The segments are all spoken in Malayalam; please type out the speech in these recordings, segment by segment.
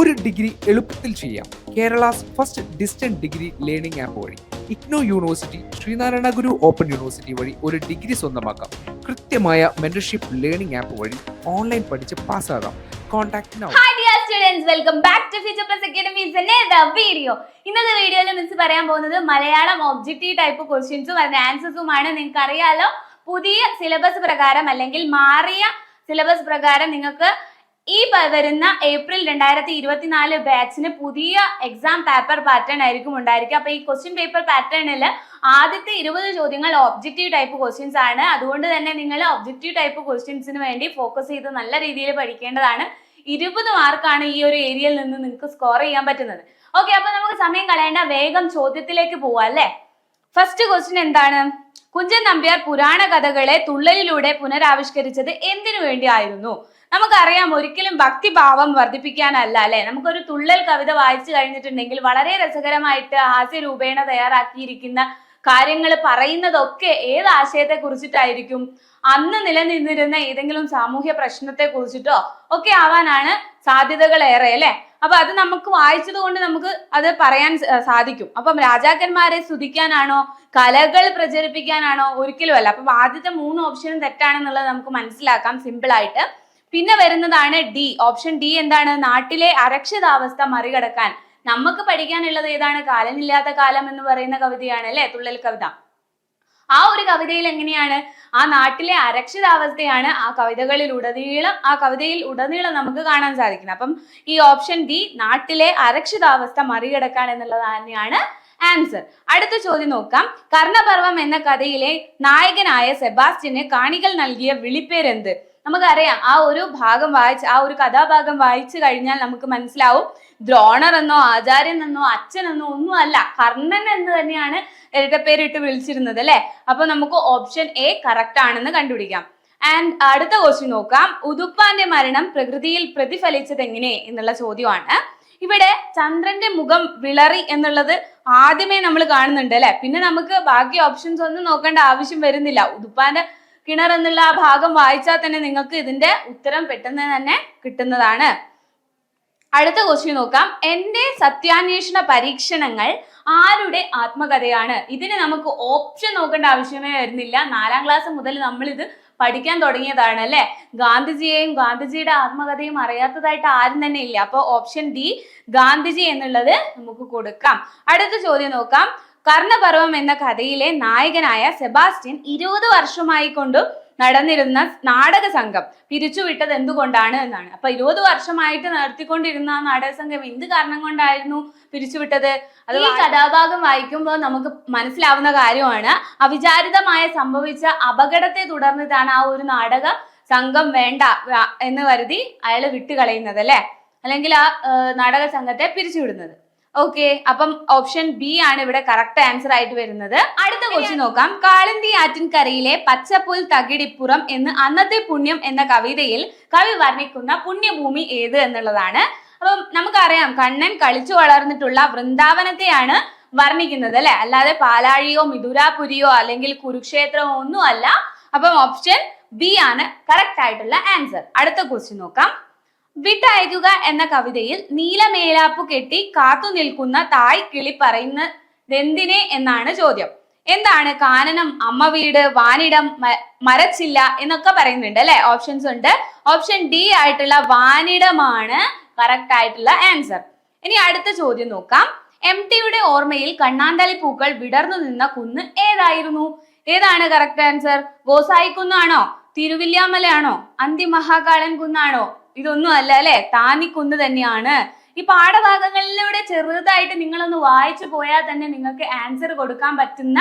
ഒരു ഡിഗ്രി എളുപ്പത്തിൽ ചെയ്യാം. Kerala's first distant degree learning app വഴി. IGNOU university Sreenarayana Guru open university വഴി ഒരു ഡിഗ്രി സ്വന്തമാക്കാം. കൃത്യമായ മെന്റർഷിപ്പ് ലേണിംഗ് ആപ്പ് വഴി ഓൺലൈൻ പഠിച്ച് പാസ്സാകാം. Contact now hi dear students welcome back to future video ഇന്നത്തെ വീഡിയോയിൽ മിസ് പറയാൻ പോകുന്നത് മലയാളം ഒബ്ജക്റ്റീവ് ടൈപ്പ് ക്വസ്റ്റ്യൻസും അതിന്റെ ആൻസേഴ്സുമാണ് നിങ്ങൾക്ക് അറിയാലോ പുതിയ സിലബസ് പ്രകാരം അല്ലെങ്കിൽ മാറിയ സിലബസ് പ്രകാരം നിങ്ങൾക്ക് ഈ വരുന്ന ഏപ്രിൽ രണ്ടായിരത്തി ഇരുപത്തിനാല് ബാച്ചിന് പുതിയ എക്സാം പേപ്പർ പാറ്റേൺ ആയിരിക്കും ഉണ്ടായിരിക്കുക. അപ്പൊ ഈ ക്വസ്റ്റ്യൻ പേപ്പർ പാറ്റേണിൽ ആദ്യത്തെ ഇരുപത് ചോദ്യങ്ങൾ ഒബ്ജക്റ്റീവ് ടൈപ്പ് ക്വസ്റ്റ്യൻസ് ആണ്. അതുകൊണ്ട് തന്നെ നിങ്ങൾ ഒബ്ജക്റ്റീവ് ടൈപ്പ് ക്വസ്റ്റ്യൻസിന് വേണ്ടി ഫോക്കസ് ചെയ്ത് നല്ല രീതിയിൽ പഠിക്കേണ്ടതാണ്. ഇരുപത് മാർക്കാണ് ഈ ഒരു ഏരിയയിൽ നിന്ന് നിങ്ങൾക്ക് സ്കോർ ചെയ്യാൻ പറ്റുന്നത്. ഓക്കെ അപ്പൊ നമുക്ക് സമയം കളയേണ്ട വേഗം ചോദ്യത്തിലേക്ക് പോവാം അല്ലേ? ഫസ്റ്റ് ക്വസ്റ്റ്യൻ എന്താണ്? കുഞ്ചൻ നമ്പ്യാർ പുരാണ കഥകളെ തുള്ളലിലൂടെ പുനരാവിഷ്കരിച്ചത് എന്തിനു വേണ്ടിയായിരുന്നു? നമുക്കറിയാം ഒരിക്കലും ഭക്തിഭാവം വർദ്ധിപ്പിക്കാനല്ല അല്ലെ? നമുക്കൊരു തുള്ളൽ കവിത വായിച്ചു കഴിഞ്ഞിട്ടുണ്ടെങ്കിൽ വളരെ രസകരമായിട്ട് ഹാസ്യരൂപേണ തയ്യാറാക്കിയിരിക്കുന്ന കാര്യങ്ങൾ പറയുന്നതൊക്കെ ഏത് ആശയത്തെ കുറിച്ചിട്ടായിരിക്കും? അന്ന് നിലനിന്നിരുന്ന ഏതെങ്കിലും സാമൂഹ്യ പ്രശ്നത്തെ കുറിച്ചിട്ടോ ഒക്കെ ആവാനാണ് സാധ്യതകൾ ഏറെ അല്ലെ? അപ്പൊ അത് നമുക്ക് വായിച്ചത് കൊണ്ട് നമുക്ക് അത് പറയാൻ സാധിക്കും. അപ്പം രാജാക്കന്മാരെ സ്തുതിക്കാനാണോ? കലകൾ പ്രചരിപ്പിക്കാനാണോ? ഒരിക്കലും അല്ല അപ്പം ആദ്യത്തെ മൂന്ന് ഓപ്ഷനും തെറ്റാണെന്നുള്ളത് നമുക്ക് മനസ്സിലാക്കാം സിമ്പിൾ ആയിട്ട്. പിന്നെ വരുന്നതാണ് ഡി ഓപ്ഷൻ ഡി എന്താണ്? നാട്ടിലെ അരക്ഷിതാവസ്ഥ മറികടക്കാൻ. നമുക്ക് പഠിക്കാനുള്ളത് ഏതാണ്? കാലമില്ലാത്ത കാലം എന്ന് പറയുന്ന കവിതയാണ് അല്ലെ? തുള്ളൽ കവിത. ആ ഒരു കവിതയിൽ എങ്ങനെയാണ്? ആ നാട്ടിലെ അരക്ഷിതാവസ്ഥയാണ് ആ കവിതകളിൽ ഉടനീളം ആ കവിതയിൽ ഉടനീളം നമുക്ക് കാണാൻ സാധിക്കുന്നത്. അപ്പം ഈ ഓപ്ഷൻ ഡി നാട്ടിലെ അരക്ഷിതാവസ്ഥ മറികടക്കാൻ എന്നുള്ളത് തന്നെയാണ് ആൻസർ അടുത്ത ചോദ്യം നോക്കാം. കർണപർവം എന്ന കഥയിലെ നായകനായ സെബാസ്റ്റ്യന് കാണികൾ നൽകിയ വിളിപ്പേരെന്ത്? നമുക്കറിയാം ആ ഒരു ഭാഗം വായിച്ച് ആ ഒരു കഥാഭാഗം വായിച്ചു കഴിഞ്ഞാൽ നമുക്ക് മനസ്സിലാവും ദ്രോണർ എന്നോ ആചാര്യൻ എന്നോ അച്ഛൻ എന്നോ ഒന്നും അല്ല കർണൻ എന്ന് തന്നെയാണ് ഇരട്ടപ്പേരിട്ട് വിളിച്ചിരുന്നത് അല്ലെ? അപ്പൊ നമുക്ക് ഓപ്ഷൻ എ കറക്റ്റ് ആണെന്ന് കണ്ടുപിടിക്കാം. ആൻഡ് അടുത്ത ക്വസ്റ്റ്യൻ നോക്കാം. ഉതുപ്പാന്റെ മരണം പ്രകൃതിയിൽ പ്രതിഫലിച്ചത് എങ്ങനെ എന്നുള്ള ചോദ്യമാണ്. ഇവിടെ ചന്ദ്രന്റെ മുഖം വിളറി എന്നുള്ളത് ആദ്യമേ നമ്മൾ കാണുന്നുണ്ട് അല്ലെ? പിന്നെ നമുക്ക് ബാക്കി ഓപ്ഷൻസ് ഒന്നും നോക്കേണ്ട ആവശ്യം വരുന്നില്ല. ഉതുപ്പാന്റെ കിണർ എന്നുള്ള ആ ഭാഗം വായിച്ചാൽ തന്നെ നിങ്ങൾക്ക് ഇതിന്റെ ഉത്തരം പെട്ടെന്ന് തന്നെ കിട്ടുന്നതാണ്. അടുത്ത ക്വസ്റ്റ്യൻ നോക്കാം. എന്റെ സത്യാന്വേഷണ പരീക്ഷണങ്ങൾ ആരുടെ ആത്മകഥയാണ്? ഇതിന് നമുക്ക് ഓപ്ഷൻ നോക്കേണ്ട ആവശ്യമേ വരുന്നില്ല. നാലാം ക്ലാസ് മുതൽ നമ്മൾ ഇത് പഠിക്കാൻ തുടങ്ങിയതാണ് അല്ലെ? ഗാന്ധിജിയെയും ഗാന്ധിജിയുടെ ആത്മകഥയും അറിയാത്തതായിട്ട് ആരും തന്നെ ഇല്ല. അപ്പോൾ ഓപ്ഷൻ ഡി ഗാന്ധിജി എന്നുള്ളത് നമുക്ക് കൊടുക്കാം. അടുത്ത ചോദ്യം നോക്കാം. കർണപർവം എന്ന കഥയിലെ നായകനായ സെബാസ്റ്റ്യൻ ഇരുപത് വർഷമായി കൊണ്ട് നടന്നിരുന്ന നാടക സംഘം പിരിച്ചുവിട്ടത് എന്തുകൊണ്ടാണ് എന്നാണ്. അപ്പൊ ഇരുപത് വർഷമായിട്ട് നടത്തിക്കൊണ്ടിരുന്ന ആ നാടക സംഘം എന്ത് കാരണം കൊണ്ടായിരുന്നു പിരിച്ചുവിട്ടത്? അത് ഈ കഥാഭാഗം വായിക്കുമ്പോൾ നമുക്ക് മനസ്സിലാവുന്ന കാര്യമാണ്. അവിചാരിതമായ സംഭവിച്ച അപകടത്തെ തുടർന്നിട്ടാണ് ആ ഒരു നാടക സംഘം വേണ്ട എന്ന് കരുതി അയാളെ വിട്ടുകളയുന്നത് അല്ലെ? അല്ലെങ്കിൽ ആ നാടക സംഘത്തെ പിരിച്ചുവിടുന്നത്. ഓക്കെ അപ്പം ഓപ്ഷൻ ബി ആണ് ഇവിടെ കറക്റ്റ് ആൻസർ ആയിട്ട് വരുന്നത്. അടുത്ത ക്വസ്റ്റ്യൻ നോക്കാം. കാളന്തി ആറ്റിൻകരയിലെ പച്ചപ്പുൽ തകിടിപ്പുറം എന്ന് അന്നത്തെ പുണ്യം എന്ന കവിതയിൽ കവി വർണിക്കുന്ന പുണ്യഭൂമി ഏത് എന്നുള്ളതാണ്. അപ്പം നമുക്കറിയാം കണ്ണൻ കളിച്ചു വളർന്നിട്ടുള്ള വൃന്ദാവനത്തെയാണ് വർണിക്കുന്നത് അല്ലെ? അല്ലാതെ പാലാഴിയോ മിഥുരാപുരിയോ അല്ലെങ്കിൽ കുരുക്ഷേത്രമോ ഒന്നും അല്ല അപ്പം ഓപ്ഷൻ ബി ആണ് കറക്റ്റ് ആയിട്ടുള്ള ആൻസർ അടുത്ത ക്വസ്റ്റ്യൻ നോക്കാം. വിട്ടയക്കുക എന്ന കവിതയിൽ നീലമേലാപ്പു കെട്ടി കാത്തു നിൽക്കുന്ന തായ് കിളി പറയുന്നതെന്തിനെ എന്നാണ് ചോദ്യം. എന്താണ് കാനനം അമ്മ വീട് വാനിടം മരച്ചില്ല എന്നൊക്കെ പറയുന്നുണ്ട് അല്ലെ? ഓപ്ഷൻസ് ഉണ്ട്. ഓപ്ഷൻ ഡി ആയിട്ടുള്ള വാനിടമാണ് കറക്റ്റ് ആയിട്ടുള്ള ആൻസർ ഇനി അടുത്ത ചോദ്യം നോക്കാം. എം ടിയുടെ ഓർമ്മയിൽ കണ്ണാന്തലി പൂക്കൾ വിടർന്നു നിന്ന കുന്ന് ഏതായിരുന്നു? ഏതാണ് കറക്റ്റ് ആൻസർ ഗോസായി കുന്നാണോ? തിരുവില്യാമലയാണോ? അന്തിമഹാകാളൻ കുന്നാണോ? ഇതൊന്നും അല്ല അല്ലെ? താന്നിക്കുന്ന് തന്നെയാണ്. ഈ പാഠഭാഗങ്ങളിലൂടെ ചെറുതായിട്ട് നിങ്ങളൊന്ന് വായിച്ചു പോയാൽ തന്നെ നിങ്ങൾക്ക് ആൻസർ കൊടുക്കാൻ പറ്റുന്ന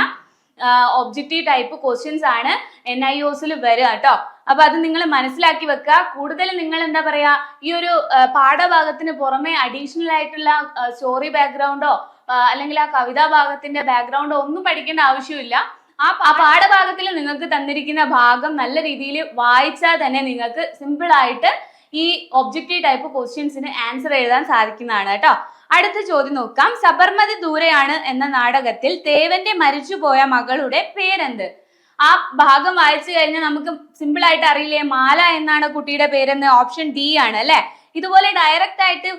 ഒബ്ജക്റ്റീവ് ടൈപ്പ് ക്വസ്റ്റ്യൻസ് ആണ് എൻ ഐ ഒസിൽ വരിക കേട്ടോ അപ്പൊ അത് നിങ്ങൾ മനസ്സിലാക്കി വെക്കുക. കൂടുതൽ നിങ്ങൾ എന്താ പറയാ ഈ ഒരു പാഠഭാഗത്തിന് പുറമെ അഡീഷണൽ ആയിട്ടുള്ള സ്റ്റോറി ബാക്ക്ഗ്രൗണ്ടോ അല്ലെങ്കിൽ ആ കവിതാ ഭാഗത്തിന്റെ ബാക്ക്ഗ്രൗണ്ടോ ഒന്നും പഠിക്കേണ്ട ആവശ്യമില്ല. ആ പാഠഭാഗത്തിൽ നിങ്ങൾക്ക് തന്നിരിക്കുന്ന ഭാഗം നല്ല രീതിയിൽ വായിച്ചാൽ തന്നെ നിങ്ങൾക്ക് സിമ്പിൾ ആയിട്ട് ഈ ഒബ്ജക്റ്റീവ് ടൈപ്പ് ക്വസ്റ്റ്യൻസിന് ആൻസർ എഴുതാൻ സാധിക്കുന്നതാണ് കേട്ടോ. അടുത്ത ചോദ്യം നോക്കാം. സബർമതി ദൂരെയാണ് എന്ന നാടകത്തിൽ തേവന്റെ മരിച്ചുപോയ മകളുടെ പേരെന്ത്? ആ ഭാഗം വായിച്ചു കഴിഞ്ഞാൽ നമുക്ക് സിമ്പിൾ ആയിട്ട് അറിയില്ലേ? മാല എന്നാണ് കുട്ടിയുടെ പേരെന്ന് ഓപ്ഷൻ ഡി ആണ് അല്ലെ? ഇതുപോലെ ഡയറക്റ്റ് ആയിട്ട്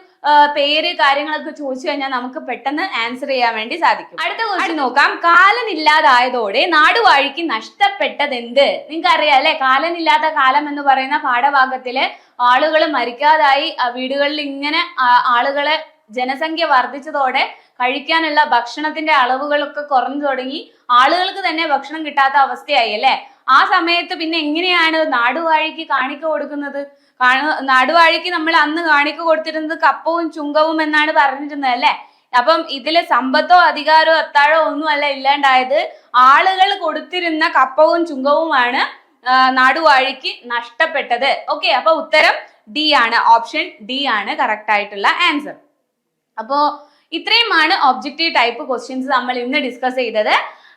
പേര് കാര്യങ്ങളൊക്കെ ചോദിച്ചു കഴിഞ്ഞാൽ നമുക്ക് പെട്ടെന്ന് ആൻസർ ചെയ്യാൻ വേണ്ടി സാധിക്കും. അടുത്ത ക്വസ്റ്റ്യൻ നോക്കാം. കാലനില്ലാതായതോടെ നാടുവാഴിക്ക് നഷ്ടപ്പെട്ടത് എന്ത് നിങ്ങൾക്ക് അറിയാം അല്ലെ? കാലനില്ലാത്ത കാലം എന്ന് പറയുന്ന പാഠഭാഗത്തിൽ ആളുകൾ മരിക്കാതായി വീടുകളിൽ ഇങ്ങനെ ആളുകളെ ജനസംഖ്യ വർദ്ധിച്ചതോടെ കഴിക്കാനുള്ള ഭക്ഷണത്തിന്റെ അളവുകളൊക്കെ കുറഞ്ഞു തുടങ്ങി ആളുകൾക്ക് തന്നെ ഭക്ഷണം കിട്ടാത്ത അവസ്ഥയായി അല്ലെ? ആ സമയത്ത് പിന്നെ എങ്ങനെയാണ് നാടുവാഴിക്ക് കാണിക്ക കൊടുക്കുന്നത്? നാടുവാഴിക്ക് നമ്മൾ അന്ന് കാണിക്ക കൊടുത്തിരുന്നത് കപ്പവും ചുങ്കവും എന്നാണ് പറഞ്ഞിരുന്നത് അല്ലെ? അപ്പം ഇതിൽ സമ്പത്തോ അധികാരോ അത്താഴോ ഒന്നും അല്ല ഇല്ലാണ്ടായത്. ആളുകൾ കൊടുത്തിരുന്ന കപ്പവും ചുങ്കവുമാണ് നാടുവാഴിക്ക് നഷ്ടപ്പെട്ടത്. ഓക്കെ അപ്പൊ ഉത്തരം ഡി ആണ്. ഓപ്ഷൻ ഡി ആണ് കറക്റ്റ് ആയിട്ടുള്ള ആൻസർ അപ്പോ ഇത്രയുമാണ് ഒബ്ജക്റ്റീവ് ടൈപ്പ് ക്വസ്റ്റ്യൻസ് നമ്മൾ ഇന്ന് ഡിസ്കസ് ചെയ്തത്.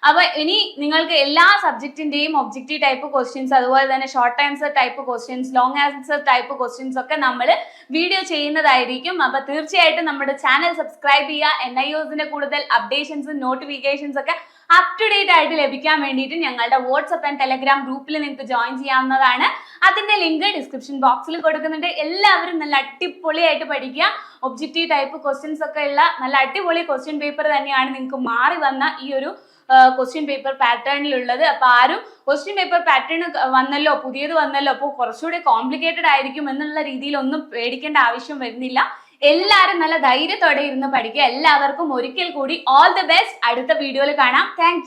അപ്പൊ ഇനി നിങ്ങൾക്ക് എല്ലാ സബ്ജക്റ്റിന്റെയും ഒബ്ജക്റ്റീവ് ടൈപ്പ് ക്വസ്റ്റ്യൻസ് അതുപോലെ തന്നെ short answer type questions long answer type questions ഒക്കെ നമ്മൾ വീഡിയോ ചെയ്യുന്നതായിരിക്കും. അപ്പൊ തീർച്ചയായിട്ടും നമ്മുടെ ചാനൽ സബ്സ്ക്രൈബ് ചെയ്യുക. എൻ ഐ ഒസിന്റെ കൂടുതൽ അപ്ഡേഷൻസും നോട്ടിഫിക്കേഷൻസ് ഒക്കെ അപ് ടു ഡേറ്റ് ആയിട്ട് ലഭിക്കാൻ വേണ്ടിയിട്ട് ഞങ്ങളുടെ വാട്സ്ആപ്പ് ആൻഡ് ടെലഗ്രാം ഗ്രൂപ്പിൽ നിങ്ങൾക്ക് ജോയിൻ ചെയ്യാവുന്നതാണ്. അതിന്റെ ലിങ്ക് ഡിസ്ക്രിപ്ഷൻ ബോക്സിൽ കൊടുക്കുന്നുണ്ട്. എല്ലാവരും നല്ല അടിപൊളിയായിട്ട് പഠിക്കുക. ഒബ്ജക്റ്റീവ് ടൈപ്പ് ക്വസ്റ്റ്യൻസ് ഒക്കെ ഉള്ള നല്ല അടിപൊളി ക്വസ്റ്റ്യൻ പേപ്പർ തന്നെയാണ് നിങ്ങൾക്ക് മാറി വന്ന ഈ ഒരു ക്വസ്റ്റ്യൻ പേപ്പർ പാറ്റേണിലുള്ളത് അപ്പൊ ആരും ക്വസ്റ്റ്യൻ പേപ്പർ പാറ്റേൺ വന്നല്ലോ പുതിയത് വന്നല്ലോ അപ്പോൾ കുറച്ചുകൂടി കോംപ്ലിക്കേറ്റഡ് ആയിരിക്കും എന്നുള്ള രീതിയിൽ ഒന്നും പേടിക്കേണ്ട ആവശ്യം വരുന്നില്ല. എല്ലാവരും നല്ല ധൈര്യത്തോടെ ഇരുന്ന് പഠിക്കുക. എല്ലാവർക്കും ഒരിക്കൽ കൂടി ഓൾ ദി ബെസ്റ്റ് അടുത്ത വീഡിയോയിൽ കാണാം. താങ്ക്